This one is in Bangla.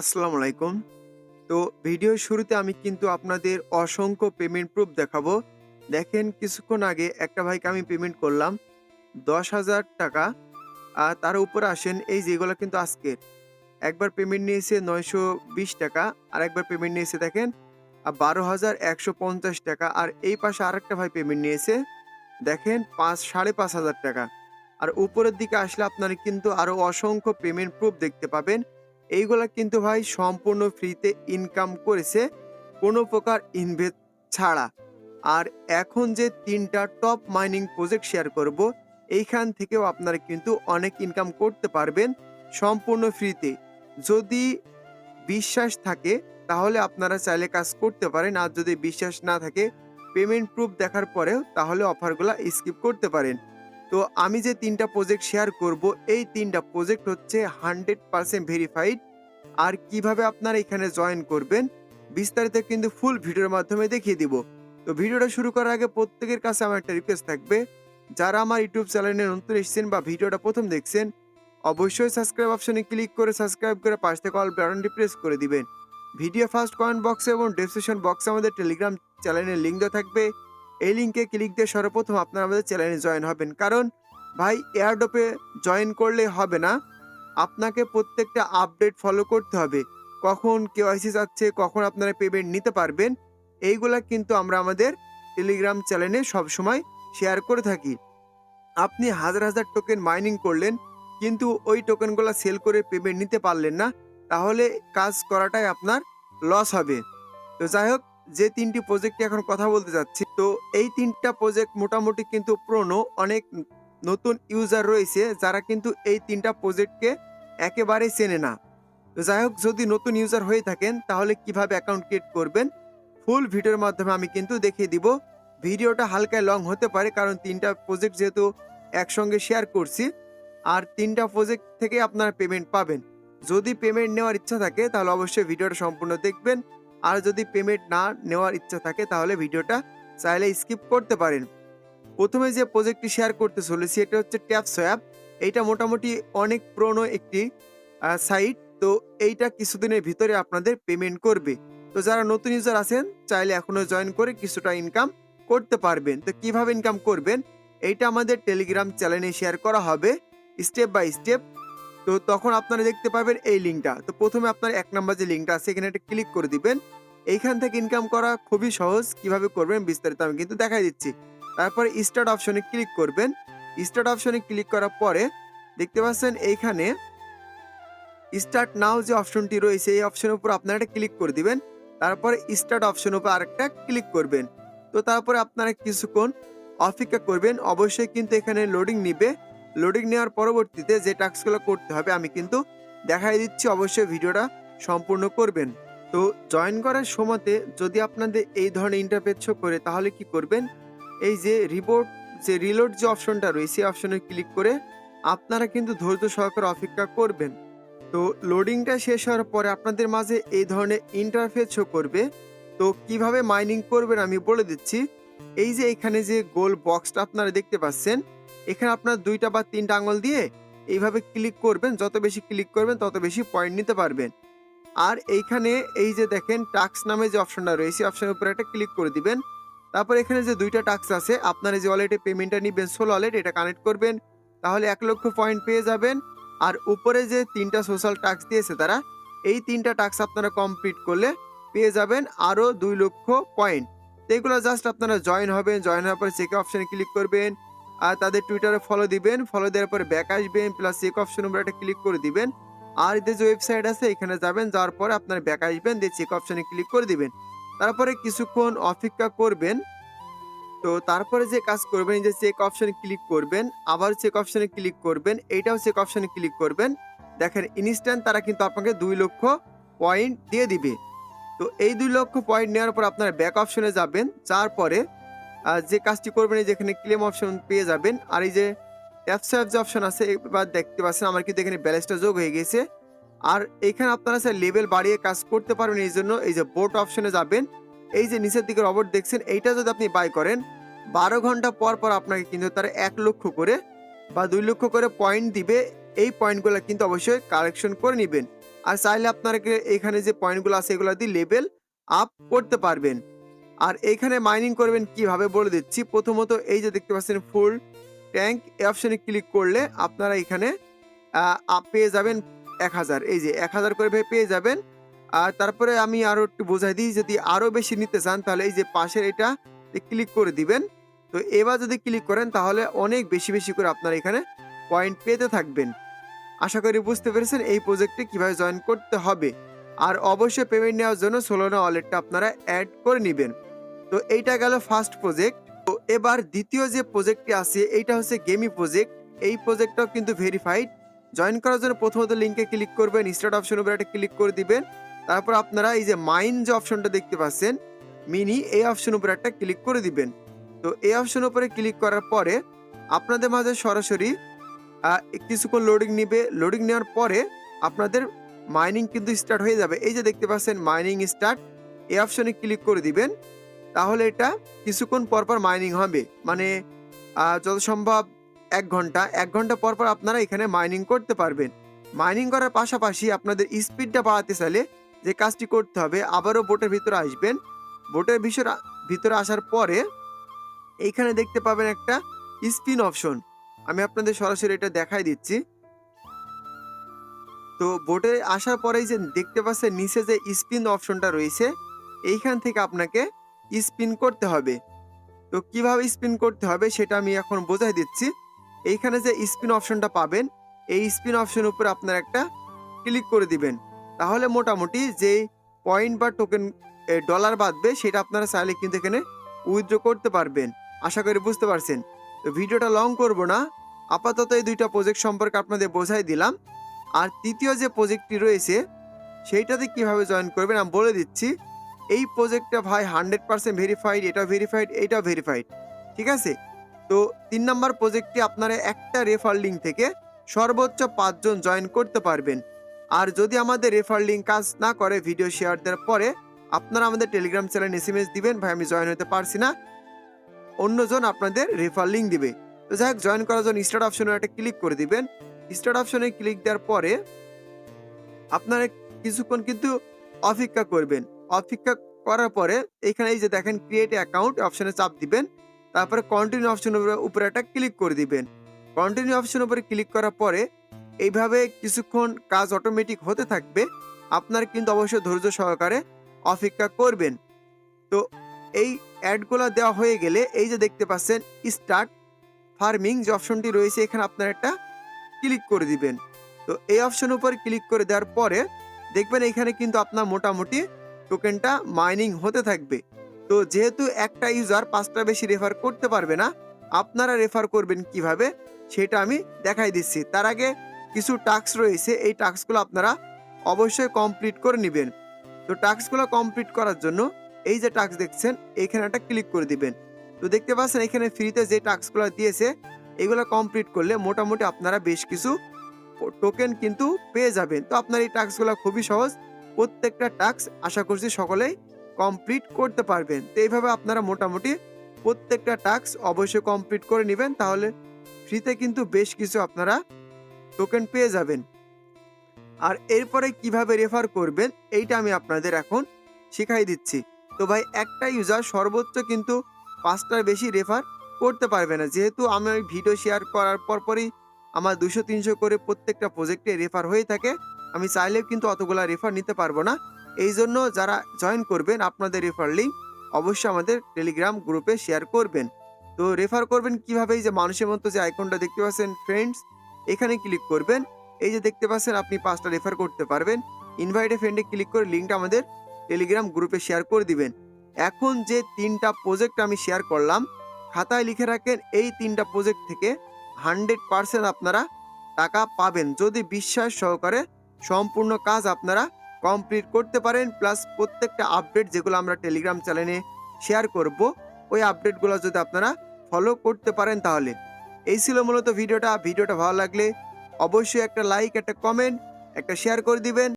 আসসালামু আলাইকুম। তো ভিডিওর শুরুতে আমি কিন্তু আপনাদের অসংখ্য পেমেন্ট প্রুফ দেখাবো। দেখেন কিছুক্ষণ আগে একটা ভাইকে আমি পেমেন্ট করলাম দশ হাজার টাকা। আর তার উপরে আসেন, এই যেগুলো কিন্তু আজকের। একবার পেমেন্ট নিয়েছে নয়শো বিশ টাকা, আর একবার পেমেন্ট নিয়েছে দেখেন, আর বারো হাজার একশো পঞ্চাশ টাকা। আর এই পাশে আরেকটা ভাই পেমেন্ট নিয়েছে, দেখেন পাঁচ, সাড়ে পাঁচ হাজার টাকা। আর উপরের দিকে আসলে আপনারা কিন্তু আরও অসংখ্য পেমেন্ট প্রুফ দেখতে পাবেন। এইগুলা কিন্তু ভাই সম্পূর্ণ ফ্রিতে ইনকাম করেছে কোনো প্রকার ইনভেস্ট ছাড়া। আর এখন যে তিনটা টপ মাইনিং প্রজেক্ট শেয়ার করব, এইখান থেকেও আপনারা কিন্তু অনেক ইনকাম করতে পারবেন সম্পূর্ণ ফ্রিতে। যদি বিশ্বাস থাকে, তাহলে আপনারা চাইলে কাজ করতে পারেন। আর যদি বিশ্বাস না থাকে পেমেন্ট প্রুফ দেখার পরেও তাহলে অফারগুলো স্কিপ করতে পারেন। তো আমি যে তিনটা প্রজেক্ট শেয়ার করব, এই তিনটা প্রজেক্ট হচ্ছে হান্ড্রেড পার্সেন্ট ভেরিফাইড আর কীভাবে আপনারা এখানে জয়েন করবেন, বিস্তারিত কিন্তু ফুল ভিডিওর মাধ্যমে দেখিয়ে দিব। তো ভিডিওটা শুরু করার আগে প্রত্যেকের কাছে আমার একটা রিকোয়েস্ট থাকবে। যারা আমার ইউটিউব চ্যানেলে নতুন এসেছেন বা ভিডিওটা প্রথম দেখছেন, অবশ্যই সাবস্ক্রাইব অপশনে ক্লিক করে সাবস্ক্রাইব করে পাশ থেকে অল বাটনটি প্রেস করে দিবেন। ভিডিও ফার্স্ট কমেন্ট বক্সে এবং ডেসক্রিপশন বক্সে আমাদের টেলিগ্রাম চ্যানেলের লিঙ্ক দেওয়া থাকবে। এই লিঙ্কে ক্লিক দিয়ে সর্বপ্রথম আপনারা আমাদের চ্যানেলে জয়েন হবেন। কারণ ভাই এয়ারডোপে জয়েন করলে হবে না। আপনাকে প্রত্যেকটা আপডেট ফলো করতে হবে। কখন কেওয়াইসি যাচ্ছে, কখন আপনারা পেমেন্ট নিতে পারবেন, এইগুলা কিন্তু আমরা আমাদের টেলিগ্রাম চ্যানেলে সবসময় শেয়ার করে থাকি। আপনি হাজার হাজার টোকেন মাইনিং করলেন, কিন্তু ওই টোকেনগুলো সেল করে পেমেন্ট নিতে পারলেন না, তাহলে কাজ করাটাই আপনার লস হবে। তো যাই হোক যে তিনটি প্রজেক্টে এখন কথা বলতে যাচ্ছি, তো এই তিনটা প্রজেক্ট মোটামুটি কিন্তু পুরনো, অনেক নতুন ইউজার রয়েছে, যারা কিন্তু এই তিনটা প্রজেক্টকে একেবারেই চেনে না। যাই হোক, যদি নতুন ইউজার হয়ে থাকেন, তাহলে কীভাবে অ্যাকাউন্ট ক্রিয়েট করবেন? ফুল ভিডিওর মাধ্যমে আমি কিন্তু দেখিয়ে দিব। ভিডিওটা হালকায় লং হতে পারে, কারণ তিনটা প্রজেক্ট যেহেতু একসঙ্গে শেয়ার করছি, আর তিনটা প্রজেক্ট থেকে আপনারা পেমেন্ট পাবেন। যদি পেমেন্ট নেওয়ার ইচ্ছা থাকে, তাহলে অবশ্যই ভিডিওটা সম্পূর্ণ দেখবেন। আর যদি পেমেন্ট না নেওয়ার ইচ্ছা থাকে, তাহলে ভিডিওটা চাইলে স্কিপ করতে পারেন। প্রথমে যে প্রজেক্টটি শেয়ার করতে চলেছি, এটা হচ্ছে ট্যাপ সোয়াপ এইটা মোটামুটি অনেক পুরনো একটি সাইট তো এইটা কিছুদিনের ভিতরে আপনাদের পেমেন্ট করবে। তো যারা নতুন ইউজার আছেন, চাইলে এখনও জয়েন করে কিছুটা ইনকাম করতে পারবেন। তো কীভাবে ইনকাম করবেন? এইটা আমাদের টেলিগ্রাম চ্যানেলে শেয়ার করা হবে। স্টেপ বাই স্টেপ তো তখন আপনারা দেখতে পাবেন এই লিঙ্কটা। তো প্রথমে আপনার এক নাম্বার যে লিঙ্কটা আছে, এখানে একটা ক্লিক করে দিবেন। এইখান থেকে ইনকাম করা খুবই সহজ, কীভাবে করবেন বিস্তারিত আমি কিন্তু দেখাই দিচ্ছি। তারপরে স্টার্ট অপশনে ক্লিক করবেন। স্টার্ট অপশনে ক্লিক করার পরে দেখতে পাচ্ছেন এইখানে স্টার্ট নাও যে অপশনটি রয়েছে, এই অপশনের উপর আপনারা একটা ক্লিক করে দিবেন। তারপরে স্টার্ট অপশনের উপর আরেকটা ক্লিক করবেন। তো তারপরে আপনারা কিছুক্ষণ অপেক্ষা করবেন। অবশ্যই কিন্তু এখানে লোডিং নিবে। লোডিং নেওয়ার পরবর্তীতে যে টাস্কগুলো করতে হবে, আমি কিন্তু দেখাই দিচ্ছি। অবশ্যই ভিডিওটা সম্পূর্ণ করবেন। তো জয়েন করার সময়তে যদি আপনাদের এই ধরনের ইন্টারফেস শো করে, তাহলে কি করবেন? এই যে রিপোর্ট যে রিলোড যে অপশনটা রয়েছে এই অপশনে ক্লিক করে আপনারা কিন্তু ধৈর্য সহকারে অপেক্ষা করবেন। তো লোডিংটা শেষ হওয়ার পরে আপনাদের মাঝে এই ধরনের ইন্টারফেস শো করবে। তো কীভাবে মাইনিং করবেন আমি বলে দিচ্ছি। এই যে এখানে যে গোল বক্সটা আপনারা দেখতে পাচ্ছেন এখানে আপনার দুইটা বা তিনটা আঙুল দিয়ে এইভাবে ক্লিক করবেন। যত বেশি ক্লিক করবেন, তত বেশি পয়েন্ট নিতে পারবেন। আর এইখানে এই যে দেখেন টাক্স নামে যে অপশনটা রয়েছে অপশনের উপরে একটা ক্লিক করে দিবেন। তারপর এখানে যে দুইটা টাক্স আছে, আপনারা যে ওয়ালেটে পেমেন্টটা নিবেন সোল ওয়ালেট এটা কানেক্ট করবেন। তাহলে এক লক্ষ পয়েন্ট পেয়ে যাবেন। আর উপরে যে তিনটা সোশ্যাল টাক্স দিয়েছে তারা, এই তিনটা টাক্স আপনারা কমপ্লিট করলে পেয়ে যাবেন আরও দুই লক্ষ পয়েন্ট এগুলো জাস্ট আপনারা জয়েন হবেন। জয়েন হওয়ার পরে চেক অপশানে ক্লিক করবেন। আর তাদের টুইটারে ফলো দিবেন ফলো দেওয়ার পরে ব্যাক আসবেন প্লাস চেক অপশন উপরে একটা ক্লিক করে দিবেন। আর এদের যে ওয়েবসাইট আছে, এখানে যাবেন, যাওয়ার পরে আপনার ব্যাক আসবেন, দিয়ে চেক অপশনে ক্লিক করে দিবেন। তারপরে কিছুক্ষণ অপেক্ষা করবেন। তো তারপরে যে কাজ করবেন যে চেক অপশনে ক্লিক করবেন, আবার চেক অপশনে ক্লিক করবেন, এইটাও চেক অপশনে ক্লিক করবেন। দেখেন ইনস্ট্যান্ট তারা কিন্তু আপনাকে দুই লক্ষ পয়েন্ট দিয়ে দিবে। তো এই দুই লক্ষ পয়েন্ট নেওয়ার পর আপনারা ব্যাক অপশনে যাবেন যার পরে যে কাজটি করবেন, এই যেখানে ক্লেম অপশন পেয়ে যাবেন। আর এই যে অ্যাপস যে অপশন আছে, এবার দেখতে পাচ্ছেন, আমার কিন্তু এখানে ব্যালেন্সটা যোগ হয়ে গেছে। আর এখানে আপনারা স্যার লেভেল বাড়িয়ে কাজ করতে পারবেন, এই জন্য এই যে বোট অপশনে যাবেন। এই যে নিচের দিকে রবট দেখছেন, এইটা যদি আপনি বাই করেন, বারো ঘণ্টা পর পর আপনাকে কিন্তু তারা এক লক্ষ করে বা দুই লক্ষ করে পয়েন্ট দিবে। এই পয়েন্টগুলো কিন্তু অবশ্যই কালেকশন করে নেবেন। আর চাইলে আপনারা এখানে যে পয়েন্টগুলো আছে, এগুলো দিয়ে লেভেল আপ করতে পারবেন। আর এইখানে মাইনিং করবেন কীভাবে বলে দিচ্ছি। প্রথমত এই যে দেখতে পাচ্ছেন ফুল ট্যাঙ্ক অপশনে ক্লিক করলে আপনারা এখানে পেয়ে যাবেন এক হাজার। এই যে এক হাজার করে পেয়ে যাবেন। আর তারপরে আমি আরও একটু বোঝাই দিই, যদি আরও বেশি নিতে চান তাহলে এই যে পাশের এটা ক্লিক করে দিবেন। তো এবার যদি ক্লিক করেন তাহলে অনেক বেশি বেশি করে আপনারা এখানে পয়েন্ট পেতে থাকবেন। আশা করি বুঝতে পেরেছেন এই প্রজেক্টে কীভাবে জয়েন করতে হবে। আর অবশ্যই পেমেন্ট নেওয়ার জন্য সোলোনা ওয়ালেটটা আপনারা অ্যাড করে নেবেন। তো এইটা গেল ফার্স্ট প্রজেক্ট তো এবার দ্বিতীয় যে প্রজেক্টটি আছে, এইটা হচ্ছে গেমি প্রজেক্ট এই প্রজেক্টটাও কিন্তু ভেরিফাইড জয়েন করার জন্য প্রথমত লিঙ্কে ক্লিক করবেন স্টার্ট অপশন উপরে একটা ক্লিক করে দিবেন। তারপর আপনারা এই যে মাইন যে অপশনটা দেখতে পাচ্ছেন মিনি এই অপশন উপরে একটা ক্লিক করে দিবেন। তো এই অপশন উপরে ক্লিক করার পরে আপনাদের মাঝে সরাসরি কিছুক্ষণ লোডিং নিবে। লোডিং নেওয়ার পরে আপনাদের মাইনিং কিন্তু স্টার্ট হয়ে যাবে। এই যে দেখতে পাচ্ছেন মাইনিং স্টার্ট এই অপশনে ক্লিক করে দিবেন। তাহলে এটা কিছুক্ষণ পর পর মাইনিং হবে। মানে যত সম্ভব এক ঘণ্টা এক ঘণ্টা পর পর আপনারা এখানে মাইনিং করতে পারবেন। মাইনিং করার পাশাপাশি আপনাদের স্পিডটা বাড়াতে চাইলে যে কাজটি করতে হবে, আবারও বোটের ভিতরে আসবেন। বোটের ভিতরে ভিতরে আসার পরে এইখানে দেখতে পাবেন একটা স্পিন অপশন আমি আপনাদের সরাসরি এটা দেখাই দিচ্ছি। তো বোটে আসার পরেই যে দেখতে পাচ্ছেন নিচে যে স্পিন অপশনটা রয়েছে, এইখান থেকে আপনাকে স্পিন করতে হবে। তো কীভাবে স্পিন করতে হবে সেটা আমি এখন বোঝাই দিচ্ছি। এইখানে যে স্পিন অপশনটা পাবেন, এই স্পিন অপশন উপরে আপনার একটা ক্লিক করে দিবেন। তাহলে মোটামুটি যে পয়েন্ট বা টোকেন ডলার বাঁধবে, সেটা আপনারা চাইলে কিন্তু এখানে উইথড্র করতে পারবেন। আশা করি বুঝতে পারছেন। তো ভিডিওটা লং করব না। আপাতত এই দুইটা প্রজেক্ট সম্পর্কে আপনাদের বোঝাই দিলাম। আর তৃতীয় যে প্রজেক্টটি রয়েছে, সেইটাতে কীভাবে জয়েন করবেন আমি বলে দিচ্ছি। এই প্রজেক্টটা ভাই হান্ড্রেড পার্সেন্ট ভেরিফাইড এটা ভেরিফাইড এটা ভেরিফাইড ঠিক আছে? তো তিন নম্বর প্রজেক্টটি আপনারা একটা রেফার লিঙ্ক থেকে সর্বোচ্চ পাঁচজন জয়েন করতে পারবেন। আর যদি আমাদের রেফার লিঙ্ক কাজ না করে ভিডিও শেয়ার দেওয়ার পরে, আপনারা আমাদের Telegram channel S M S দিবেন, ভাই আমি জয়েন হতে পারছি না। অন্যজন আপনাদের রেফার লিঙ্ক দিবে। তো যাই হোক জয়েন করার জন্য স্টার্ট অপশনে একটা ক্লিক করে দিবেন। স্টার্ট অপশনে ক্লিক দেওয়ার পরে আপনারা কিছুক্ষণ কিন্তু অপেক্ষা করবেন। অপেক্ষা করার পরে এখানে এই যে দেখেন ক্রিয়েট অ্যাকাউন্ট অপশনে চাপ দিবেন। তারপরে কন্টিনিউ অপশনের উপরে একটা ক্লিক করে দিবেন। কন্টিনিউ অপশন উপরে ক্লিক করার পরে এইভাবে কিছুক্ষণ কাজ অটোমেটিক হতে থাকবে। আপনার কিন্তু অবশ্যই ধৈর্য সহকারে অপেক্ষা করবেন। তো এই অ্যাডগুলো দেওয়া হয়ে গেলে এই যে দেখতে পাচ্ছেন স্টার্ট ফার্মিং যে অপশনটি রয়েছে, এখানে আপনার একটা ক্লিক করে দিবেন। তো এই অপশন উপর ক্লিক করে দেওয়ার পরে দেখবেন এখানে কিন্তু আপনার মোটামুটি টোকেনটা মাইনিং হতে থাকবে। তো যেহেতু একটা ইউজার পাঁচটা বেশি রেফার করতে পারবে না, আপনারা রেফার করবেন কীভাবে, সেটা আমি দেখাই দিচ্ছি। তার আগে কিছু টাস্ক রয়েছে, এই টাস্কগুলো আপনারা অবশ্যই কমপ্লিট করে নেবেন। তো টাস্কগুলো কমপ্লিট করার জন্য এই যে টাস্ক দেখছেন, এখানে একটা ক্লিক করে দিবেন। তো দেখতে পাচ্ছেন, এখানে ফ্রিতে যে টাস্কগুলো দিয়েছে, এগুলো কমপ্লিট করলে মোটামুটি আপনারা বেশ কিছু টোকেন কিন্তু পেয়ে যাবেন। তো আপনার এই টাস্কগুলো খুবই সহজ প্রত্যেকটা টাস্ক আশা করছি সকলেই কমপ্লিট করতে পারবেন। তো এইভাবে আপনারা মোটামুটি প্রত্যেকটা টাস্ক অবশ্যই কমপ্লিট করে নেবেন, তাহলে ফ্রিতে কিন্তু বেশ কিছু আপনারা টোকেন পেয়ে যাবেন। আর এরপরে কীভাবে রেফার করবেন, এইটা আমি আপনাদের এখন শিখাই দিচ্ছি। তো ভাই, একটা ইউজার সর্বোচ্চ কিন্তু পাঁচটার বেশি রেফার করতে পারবে না। যেহেতু আমি ভিডিও শেয়ার করার পরপরই আমার দুশো তিনশো করে প্রত্যেকটা প্রজেক্টে রেফার হয়ে থাকে আমি চাইলেও কিন্তু অতগুলা রেফার নিতে পারব না। এই জন্য যারা জয়েন করবেন, আপনাদের রেফার লিঙ্ক অবশ্যই আমাদের টেলিগ্রাম গ্রুপে শেয়ার করবেন। তো রেফার করবেন কীভাবে? এই যে মানুষের মতো যে আইকনটা দেখতে পাচ্ছেন ফ্রেন্ডস এখানে ক্লিক করবেন। এই যে দেখতে পাচ্ছেন, আপনি পাঁচটা রেফার করতে পারবেন। ইনভাইটে ফ্রেন্ডে ক্লিক করে লিঙ্কটা আমাদের টেলিগ্রাম গ্রুপে শেয়ার করে দিবেন। এখন যে তিনটা প্রজেক্ট আমি শেয়ার করলাম, খাতায় লিখে রাখেন, এই তিনটা প্রজেক্ট থেকে হান্ড্রেড পার্সেন্ট আপনারা টাকা পাবেন। যদি বিশ্বাস সহকারে সম্পূর্ণ কাজ আপনারা কমপ্লিট করতে পারেন প্লাস প্রত্যেকটা আপডেট যেগুলো আমরা টেলিগ্রাম চ্যানেলে শেয়ার করব, ওই আপডেটগুলো যদি আপনারা ফলো করতে পারেন তাহলে। এই ছিল মূলত ভিডিওটা। ভিডিওটা ভালো লাগলে অবশ্যই একটা লাইক একটা কমেন্ট একটা শেয়ার করে দিবেন।